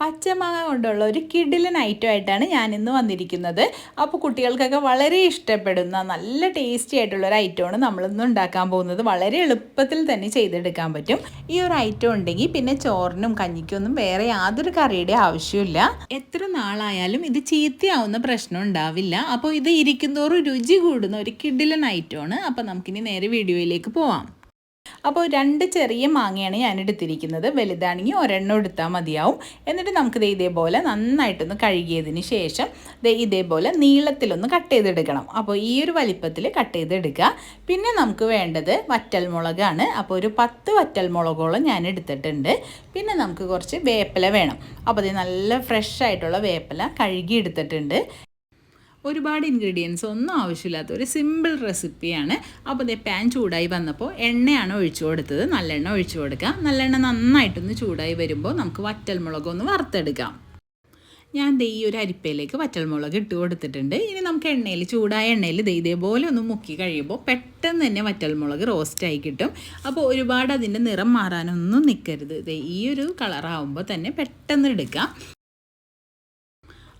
പച്ചമാങ്ങ കൊണ്ടുള്ള ഒരു കിഡിലൻ ഐറ്റം ആയിട്ടാണ് ഞാൻ ഇന്ന് വന്നിരിക്കുന്നത്. അപ്പോൾ കുട്ടികൾക്കൊക്കെ വളരെ ഇഷ്ടപ്പെടുന്ന നല്ല ടേസ്റ്റി ആയിട്ടുള്ള ഒരു ഐറ്റമാണ് നമ്മളിന്ന് ഉണ്ടാക്കാൻ പോകുന്നത്. വളരെ എളുപ്പത്തിൽ തന്നെ ചെയ്തെടുക്കാൻ പറ്റും. ഈ ഒരു ഐറ്റം ഉണ്ടെങ്കിൽ പിന്നെ ചോറിനും കഞ്ഞിക്കൊന്നും വേറെ യാതൊരു കറിയുടെ ആവശ്യമില്ല എത്ര നാളായാലും ഇത് ചീത്തയാവുന്ന പ്രശ്നം ഉണ്ടാവില്ല. അപ്പോൾ ഇത് ഇരിക്കുന്നതോറും രുചി കൂടുന്ന ഒരു കിഡിലൻ ഐറ്റമാണ്. അപ്പോൾ നമുക്കിനി നേരെ വീഡിയോയിലേക്ക് പോവാം. അപ്പോൾ രണ്ട് ചെറിയ മാങ്ങയാണ് ഞാൻ എടുത്തിരിക്കുന്നത് വലുതാണെങ്കിൽ ഒരെണ്ണം എടുത്താൽ മതിയാവും. എന്നിട്ട് നമുക്കിത് ഇതേപോലെ നന്നായിട്ടൊന്ന് കഴുകിയതിന് ശേഷം ദേ ഇതേപോലെ നീളത്തിലൊന്ന് കട്ട് ചെയ്തെടുക്കണം. അപ്പോൾ ഈ ഒരു വലിപ്പത്തിൽ കട്ട് ചെയ്തെടുക്കുക. പിന്നെ നമുക്ക് വേണ്ടത് വറ്റൽ മുളകാണ് അപ്പോൾ ഒരു പത്ത് വറ്റൽമുളകോളം ഞാൻ എടുത്തിട്ടുണ്ട് പിന്നെ നമുക്ക് കുറച്ച് വേപ്പില വേണം. അപ്പോൾ അത് നല്ല ഫ്രഷ് ആയിട്ടുള്ള വേപ്പില കഴുകി എടുത്തിട്ടുണ്ട് ഒരുപാട് ഇൻഗ്രീഡിയൻസ് ഒന്നും ആവശ്യമില്ലാത്ത ഒരു സിമ്പിൾ റെസിപ്പിയാണ് അപ്പോൾ ഇതേ പാൻ ചൂടായി വന്നപ്പോൾ എണ്ണയാണ് ഒഴിച്ചു കൊടുത്തത്. നല്ലെണ്ണ ഒഴിച്ചു കൊടുക്കുക നല്ലെണ്ണ നന്നായിട്ടൊന്ന് ചൂടായി വരുമ്പോൾ നമുക്ക് വറ്റൽമുളക് ഒന്ന് വറുത്തെടുക്കാം. ഞാൻ ദേ ഈ ഒരു അരിപ്പയിലേക്ക് വറ്റൽമുളക് ഇട്ട് കൊടുത്തിട്ടുണ്ട്. ഇനി നമുക്ക് എണ്ണയിൽ ചൂടായ എണ്ണയിൽ ദേ ഇതേപോലെ ഒന്ന് മുക്കി കഴിയുമ്പോൾ പെട്ടെന്ന് തന്നെ വറ്റൽമുളക് റോസ്റ്റായി കിട്ടും. അപ്പോൾ ഒരുപാട് അതിന്റെ നിറം മാറാനൊന്നും നിൽക്കരുത് ദേ ഈ ഒരു കളറാവുമ്പോൾ തന്നെ പെട്ടെന്ന് എടുക്കാം.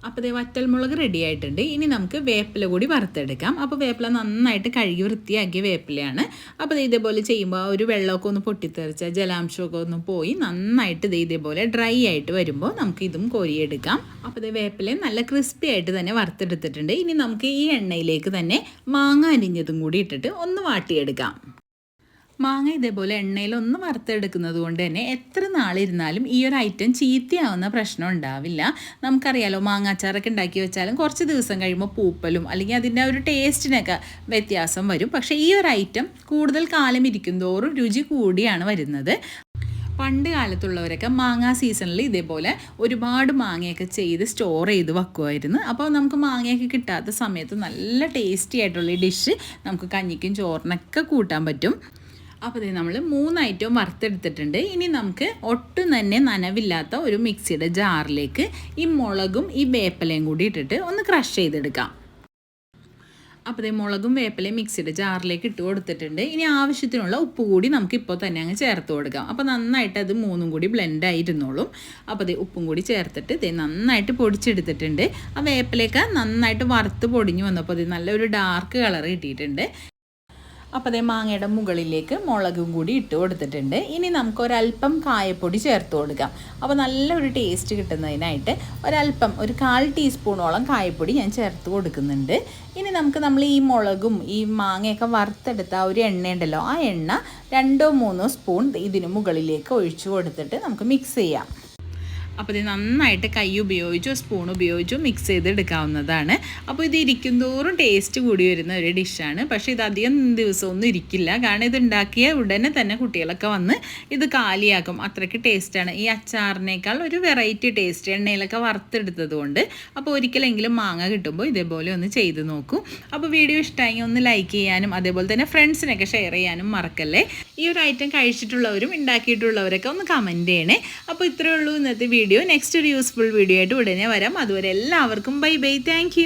അപ്പോൾ ഇതേ വറ്റൽമുളക് റെഡി ആയിട്ടുണ്ട്. ഇനി നമുക്ക് വേപ്പില കൂടി വറുത്തെടുക്കാം. അപ്പോൾ വേപ്പില നന്നായിട്ട് കഴുകി വൃത്തിയാക്കിയ വേപ്പിലയാണ്. അപ്പോൾ ഇതേപോലെ ചെയ്യുമ്പോൾ ഒരു വെള്ളമൊക്കെ ഒന്ന് പൊട്ടിത്തെറിച്ച ജലാംശമൊക്കെ ഒന്ന് പോയി നന്നായിട്ട് ഇത് ഇതേപോലെ ഡ്രൈ ആയിട്ട് വരുമ്പോൾ നമുക്ക് ഇതും കോരിയെടുക്കാം. അപ്പോൾ ഇത് വേപ്പില നല്ല ക്രിസ്പി ആയിട്ട് തന്നെ വറുത്തെടുത്തിട്ടുണ്ട്. ഇനി നമുക്ക് ഈ എണ്ണയിലേക്ക് തന്നെ മാങ്ങ അരിഞ്ഞതും കൂടി ഇട്ടിട്ട് ഒന്ന് വാട്ടിയെടുക്കാം. മാങ്ങ ഇതേപോലെ എണ്ണയിൽ ഒന്ന് വറുത്തെടുക്കുന്നത് കൊണ്ട് തന്നെ എത്ര നാളിരുന്നാലും ഈ ഒരു ഐറ്റം ചീത്തയാവുന്ന പ്രശ്നം ഉണ്ടാവില്ല. നമുക്കറിയാലോ മാങ്ങാച്ചാറൊക്കെ ഉണ്ടാക്കി വെച്ചാലും കുറച്ച് ദിവസം കഴിയുമ്പോൾ പൂപ്പലും അല്ലെങ്കിൽ അതിന്റെ ഒരു ടേസ്റ്റിനൊക്കെ വ്യത്യാസം വരും. പക്ഷേ ഈ ഒരു ഐറ്റം കൂടുതൽ കാലം ഇരിക്കും തോറും രുചി കൂടിയാണ് വരുന്നത്. പണ്ട് കാലത്തുള്ളവരൊക്കെ മാങ്ങ സീസണിൽ ഇതേപോലെ ഒരുപാട് മാങ്ങയൊക്കെ ചെയ്ത് സ്റ്റോർ ചെയ്ത് വെക്കുമായിരുന്നു അപ്പോൾ നമുക്ക് മാങ്ങയൊക്കെ കിട്ടാത്ത സമയത്ത് നല്ല ടേസ്റ്റി ആയിട്ടുള്ള ഈ ഡിഷ് നമുക്ക് കഞ്ഞിക്കും ചോറിനൊക്കെ കൂട്ടാൻ പറ്റും. അപ്പോൾ ഇത് നമ്മൾ മൂന്ന് ഐറ്റവും വറുത്തെടുത്തിട്ടുണ്ട്. ഇനി നമുക്ക് ഒട്ടും തന്നെ നനവില്ലാത്ത ഒരു മിക്സിയുടെ ജാറിലേക്ക് ഈ മുളകും ഈ വേപ്പലയും കൂടി ഇട്ടിട്ട് ഒന്ന് ക്രഷ് ചെയ്തെടുക്കാം. അപ്പോൾ ഇതേ മുളകും വേപ്പിലയും മിക്സിയുടെ ജാറിലേക്ക് ഇട്ട് കൊടുത്തിട്ടുണ്ട്. ഇനി ആവശ്യത്തിനുള്ള ഉപ്പ് കൂടി നമുക്ക് ഇപ്പോൾ തന്നെ അങ്ങ് ചേർത്ത് കൊടുക്കാം. അപ്പോൾ നന്നായിട്ട് അത് മൂന്നും കൂടി ബ്ലെൻഡ് ആയിരുന്നോളും അപ്പോൾ ഇതേ ഉപ്പും കൂടി ചേർത്തിട്ട് ഇതേ നന്നായിട്ട് പൊടിച്ചെടുത്തിട്ടുണ്ട്. ആ വേപ്പിലേക്ക് നന്നായിട്ട് വറുത്ത് പൊടിഞ്ഞു വന്നപ്പോൾ ഇത് നല്ലൊരു ഡാർക്ക് കളർ കിട്ടിയിട്ടുണ്ട്. അപ്പോൾ അതേ മാങ്ങയുടെ മുകളിലേക്ക് മുളകും കൂടി ഇട്ട് കൊടുത്തിട്ടുണ്ട്. ഇനി നമുക്ക് ഒരല്പം കായപ്പൊടി ചേർത്ത് കൊടുക്കാം. അപ്പോൾ നല്ലൊരു ടേസ്റ്റ് കിട്ടുന്നതിനായിട്ട് ഒരല്പം ഒരു കാൽ ടീസ്പൂണോളം കായപ്പൊടി ഞാൻ ചേർത്ത് കൊടുക്കുന്നുണ്ട്. ഇനി നമുക്ക് നമ്മൾ ഈ മുളകും ഈ മാങ്ങയൊക്കെ വറുത്തെടുത്ത ആ ഒരു എണ്ണയുണ്ടല്ലോ ആ എണ്ണ രണ്ടോ മൂന്നോ സ്പൂൺ ഇതിന് മുകളിലേക്ക് ഒഴിച്ചു കൊടുത്തിട്ട് നമുക്ക് മിക്സ് ചെയ്യാം. അപ്പോൾ ഇത് നന്നായിട്ട് കൈ ഉപയോഗിച്ചോ സ്പൂൺ ഉപയോഗിച്ചോ മിക്സ് ചെയ്തെടുക്കാവുന്നതാണ്. അപ്പോൾ ഇത് ഇരിക്കും തോറും ടേസ്റ്റ് കൂടി വരുന്ന ഒരു ഡിഷാണ് പക്ഷേ ഇത് അധികം ദിവസമൊന്നും ഇരിക്കില്ല. കാരണം ഇത് ഉണ്ടാക്കിയ ഉടനെ തന്നെ കുട്ടികളൊക്കെ വന്ന് ഇത് കാലിയാക്കും. അത്രയ്ക്ക് ടേസ്റ്റാണ് ഈ അച്ചാറിനേക്കാൾ ഒരു വെറൈറ്റി ടേസ്റ്റ് എണ്ണയിലൊക്കെ വറുത്തെടുത്തത് കൊണ്ട് അപ്പോൾ ഒരിക്കലെങ്കിലും മാങ്ങ കിട്ടുമ്പോൾ ഇതേപോലെ ഒന്ന് ചെയ്ത് നോക്കൂ. അപ്പോൾ വീഡിയോ ഇഷ്ടമായി ഒന്ന് ലൈക്ക് ചെയ്യാനും അതേപോലെ തന്നെ ഫ്രണ്ട്സിനൊക്കെ ഷെയർ ചെയ്യാനും മറക്കല്ലേ. ഈ ഒരു ഐറ്റം കഴിച്ചിട്ടുള്ളവരും ഉണ്ടാക്കിയിട്ടുള്ളവരൊക്കെ ഒന്ന് കമന്റ് ചെയ്യണേ. അപ്പോൾ ഇത്രയേ ഉള്ളൂ ഇന്നത്തെ വീഡിയോ നെക്സ്റ്റ് ഒരു യൂസ്ഫുൾ വീഡിയോ ആയിട്ട് ഉടനെ വരാം. അതുവരെ എല്ലാവർക്കും ബൈ ബൈ താങ്ക്